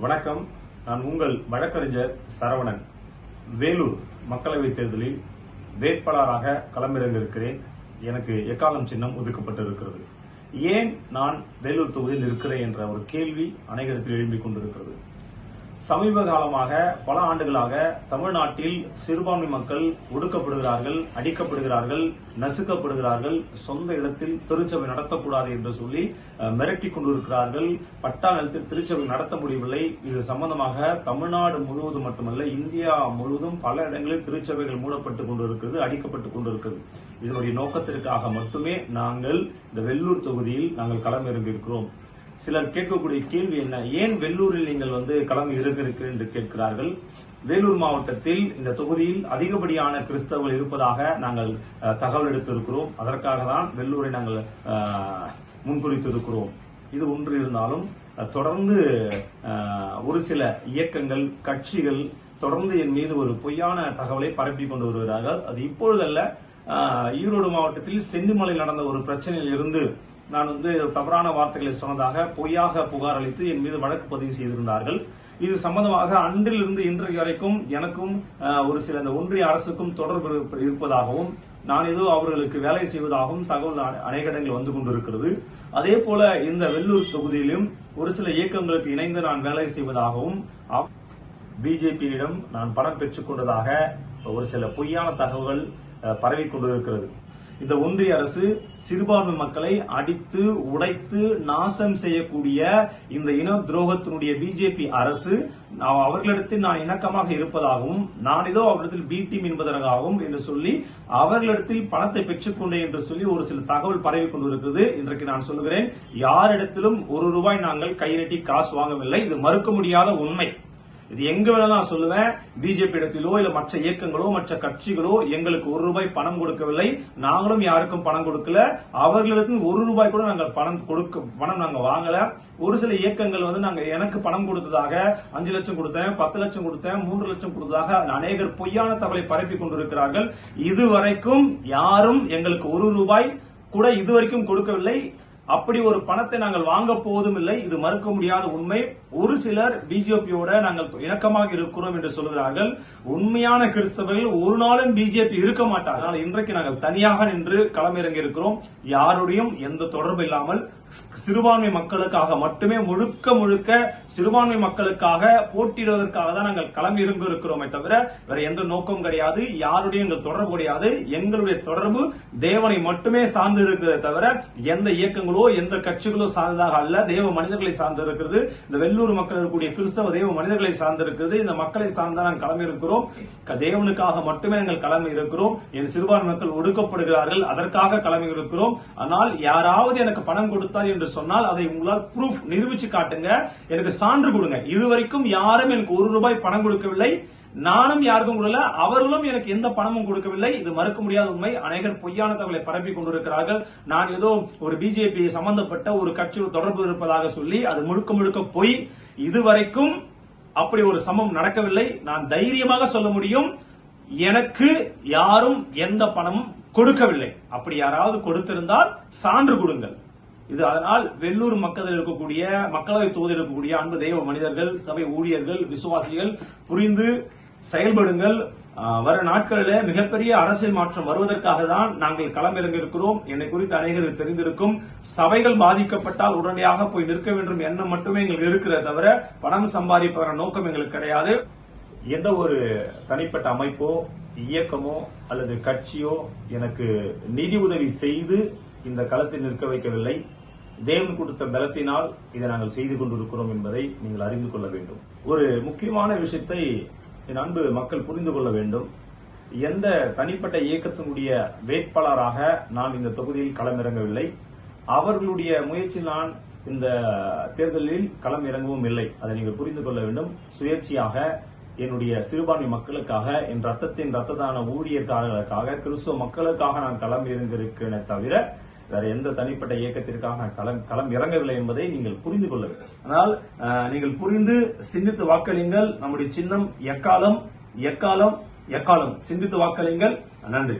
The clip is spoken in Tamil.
வணக்கம். நான் உங்கள் வழக்கறிஞர் சரவணன். வேலூர் மக்களவைத் தேர்தலில் வேட்பாளராக களமிறங்கிருக்கிறேன் எனக்கு எக்காலம் சின்னம் ஒதுக்கப்பட்டிருக்கிறது. ஏன் நான் வேலூர் தொகுதியில் இருக்கிறேன் என்ற ஒரு கேள்வி அனைவரிடத்தில் எழும்பிக் கொண்டிருக்கிறது. சமீப காலமாக பல ஆண்டுகளாக தமிழ்நாட்டில் சிறுபான்மை மக்கள் ஒடுக்கப்படுகிறார்கள் அடிக்கப்படுகிறார்கள் நசுக்கப்படுகிறார்கள் சொந்த இடத்தில் திருச்சபை நடத்தக்கூடாது என்று சொல்லி மிரட்டி மிரட்டிக் கொண்டிருக்கிறார்கள். பட்டா நிலத்தில் திருச்சபை நடத்த முடியவில்லை. இது சம்பந்தமாக தமிழ்நாடு முழுவதும் மட்டுமல்ல இந்தியா முழுவதும் பல இடங்களில் திருச்சபைகள் மூடப்பட்டுக் கொண்டிருக்கிறது அடிக்கப்பட்டுக் கொண்டிருக்கிறது. இதனுடைய நோக்கத்திற்காக மட்டுமே நாங்கள் இந்த வெள்ளூர் தொகுதியில் நாங்கள் களமிறங்கியிருக்கிறோம். சிலர் கேட்கக்கூடிய கேள்வி என்ன? ஏன் வெள்ளூரில் நீங்கள் வந்து களம் இருக்கிறீர்கள் என்று கேட்கிறார்கள். வேலூர் மாவட்டத்தில் இந்த தொகுதியில் அதிகப்படியான கிறிஸ்தவர்கள் இருப்பதாக நாங்கள் தகவல் எடுத்திருக்கிறோம். அதற்காக தான் வெள்ளூரை நாங்கள் முன்குறித்திருக்கிறோம். இது ஒன்று இருந்தாலும் தொடர்ந்து ஒரு சில இயக்கங்கள் கட்சிகள் தொடர்ந்து என் மீது ஒரு பொய்யான தகவலை பரப்பி கொண்டு வருகிறார்கள். அது இப்பொழுதல்ல ஈரோடு மாவட்டத்தில் செந்திமலையில் நடந்த ஒரு பிரச்சனையில் இருந்து நான் வந்து தவறான வார்த்தைகளை சொன்னதாக பொய்யாக புகார் அளித்து என் மீது வழக்கு பதிவு செய்திருந்தார்கள். இது சம்பந்தமாக அன்றிலிருந்து இன்றைக்கு வரைக்கும் எனக்கும் ஒரு சில இந்த ஒன்றிய அரசுக்கும் தொடர்பு இருப்ப- இருப்பதாகவும் நான் ஏதோ அவர்களுக்கு வேலை செய்வதாகவும் தகவல் அநேக இடங்கள் வந்து கொண்டிருக்கிறது. அதே போல இந்த வெள்ளூர் தொகுதியிலும் ஒரு சில இயக்கங்களுக்கு இணைந்து நான் வேலை செய்வதாகவும் பிஜேபியிடம் நான் பணம் பெற்றுக் கொண்டதாக ஒரு சில பொய்யான தகவல்கள் பரவி கொண்டிருக்கிறது. இந்த ஒன்றிய அரசு சிறுபான்மை மக்களை அடித்து உடைத்து நாசம் செய்யக்கூடிய இந்த இன துரோகத்தினுடைய பிஜேபி அரசு அவர்களிடத்தில் நான் இணக்கமாக இருப்பதாகவும் நான் ஏதோ அவர்களிடத்தில் பி டீம் என்பதற்காகவும் என்று சொல்லி அவர்களிடத்தில் பணத்தை பெற்றுக்கொண்டேன் என்று சொல்லி ஒரு சில தகவல் பரவி கொண்டிருக்கிறது. இன்றைக்கு நான் சொல்லுகிறேன் யாரிடத்திலும் ஒரு ரூபாய் நாங்கள் கைநட்டி காசு வாங்கவில்லை. இது மறுக்க முடியாத உண்மை. இது எங்க வேணாலும் நான் சொல்லுவேன். பிஜேபி இடத்திலோ இல்ல மற்ற இயக்கங்களோ மற்ற கட்சிகளோ எங்களுக்கு ஒரு ரூபாய் பணம் கொடுக்கவில்லை. நாங்களும் யாருக்கும் பணம் கொடுக்கல. அவர்களுக்கும் ஒரு ரூபாய் கூட நாங்கள் பணம் கொடுக்க பணம் நாங்க வாங்கல. ஒரு சில இயக்கங்கள் வந்து நாங்க எனக்கு பணம் கொடுத்ததாக அஞ்சு லட்சம் கொடுத்தேன் பத்து லட்சம் கொடுத்தேன் மூன்று லட்சம் கொடுத்ததாக அநேகர் பொய்யான தகவலை பரப்பி கொண்டிருக்கிறார்கள். இதுவரைக்கும் யாரும் எங்களுக்கு ஒரு ரூபாய் கூட இதுவரைக்கும் கொடுக்கவில்லை. அப்படி ஒரு பணத்தை நாங்கள் வாங்க போவதும் இல்லை இது மறுக்க முடியாத உண்மை. ஒரு சிலர் பிஜேபியோட நாங்கள் இணக்கமாக இருக்கிறோம் என்று சொல்கிறார்கள் உண்மையான கிறிஸ்தவர்கள் ஒரு நாளும் பிஜேபி இருக்க மாட்டார். ஆனால் இன்றைக்கு நாங்கள் தனியாக நின்று களமிறங்கி இருக்கிறோம் யாருடையும் எந்த தொடர்பு இல்லாமல் சிறுபான்மை மக்களுக்காக மட்டுமே முழுக்க முழுக்க சிறுபான்மை மக்களுக்காக போட்டியிடுவதற்காக தான் நாங்கள் களம் இறங்க இருக்கிறோமே தவிர வேற எந்த நோக்கம் கிடையாது. யாருடைய எங்கள் தொடர்பு கிடையாது. எங்களுடைய தொடர்பு தேவனை மட்டுமே சார்ந்து இருக்கிறதே தவிர எந்த இயக்கங்களோ எந்த கட்சிகளோ சார்ந்ததாக அல்ல. தேவ மனிதர்களை சார்ந்து இருக்கிறது. இந்த வெள்ளூர் மக்கள் இருக்கக்கூடிய கிறிஸ்தவ தேவ மனிதர்களை சார்ந்து இருக்கிறது. இந்த மக்களை சார்ந்த நாங்கள் களம் இருக்கிறோம். தேவனுக்காக மட்டுமே நாங்கள் களம் இருக்கிறோம். என் சிறுபான்மை மக்கள் ஒடுக்கப்படுகிறார்கள். அதற்காக களம் இருக்கிறோம். ஆனால் யாராவது எனக்கு பணம் கொடுத்த கொடுத்தார் என்று சொன்னால் அதை உங்களால் ப்ரூஃப் நிரூபிச்சு காட்டுங்க. எனக்கு சான்று கொடுங்க. இதுவரைக்கும் யாரும் எனக்கு ஒரு ரூபாய் பணம் கொடுக்கவில்லை. நானும் யாருக்கும் கொடுக்கல. அவர்களும் எனக்கு எந்த பணமும் கொடுக்கவில்லை. இது மறுக்க முடியாத உண்மை. அநேகர் பொய்யான தகவலை பரப்பி கொண்டிருக்கிறார்கள். நான் ஏதோ ஒரு பிஜேபி சம்பந்தப்பட்ட ஒரு கட்சியோடு தொடர்பு இருப்பதாக சொல்லி அது முழுக்க முழுக்க பொய் இதுவரைக்கும் அப்படி ஒரு சம்பவம் நடக்கவில்லை. நான் தைரியமாக சொல்ல முடியும். எனக்கு யாரும் எந்த பணமும் கொடுக்கவில்லை. அப்படி யாராவது கொடுத்திருந்தால் சான்று கொடுங்கள். இது அதனால் வெள்ளூர் மக்களில் இருக்கக்கூடிய மக்களவை தொகுதியில் இருக்கக்கூடிய அன்பு தெய்வ மனிதர்கள் சபை ஊழியர்கள் விசுவாசிகள் புரிந்து செயல்படுங்கள். வர நாட்களில் மிகப்பெரிய அரசியல் மாற்றம் வருவதற்காக தான் நாங்கள் களமிறங்க இருக்கிறோம் என்னை குறித்து அநேகருக்கு தெரிந்திருக்கும். சபைகள் பாதிக்கப்பட்டால் உடனடியாக போய் நிற்க வேண்டும் எண்ணம் மட்டுமே எங்களுக்கு இருக்கிறத தவிர பணம் சம்பாதிப்பதற்கான நோக்கம் எங்களுக்கு கிடையாது. எந்த ஒரு தனிப்பட்ட அமைப்போ இயக்கமோ அல்லது கட்சியோ எனக்கு நிதி உதவி செய்து இந்த களத்தில் நிற்க வைக்கவில்லை. தேவன் கொடுத்த பலத்தினால் இதை நாங்கள் செய்து கொண்டிருக்கிறோம் என்பதை நீங்கள் அறிந்து கொள்ள வேண்டும். ஒரு முக்கியமான விஷயத்தை என் அன்பு மக்கள் புரிந்து கொள்ள வேண்டும். எந்த தனிப்பட்ட இயக்கத்தினுடைய வேட்பாளராக நான் இந்த தொகுதியில் களமிறங்கவில்லை. அவர்களுடைய முயற்சி நான் இந்த தேர்தலில் களம் இறங்கவும் இல்லை. அதை நீங்கள் புரிந்து கொள்ள வேண்டும். சுயேட்சையாக என்னுடைய சிறுபான்மை மக்களுக்காக என் ரத்தத்தின் ரத்ததான ஊழியர்காரர்களுக்காக கிறிஸ்துவ மக்களுக்காக நான் களம் இறங்கியிருக்கிறேனே தவிர வேற எந்த தனிப்பட்ட இயக்கத்திற்காக களம் களம் இறங்கவில்லை என்பதை நீங்கள் புரிந்து கொள்ள வேண்டும். ஆனால் அஹ், நீங்கள் புரிந்து சிந்தித்து வாக்களியுங்கள். நம்முடைய சின்னம் எக்காலம் எக்காலம் எக்காலம்? சிந்தித்து வாக்களிங்கள் நன்றி.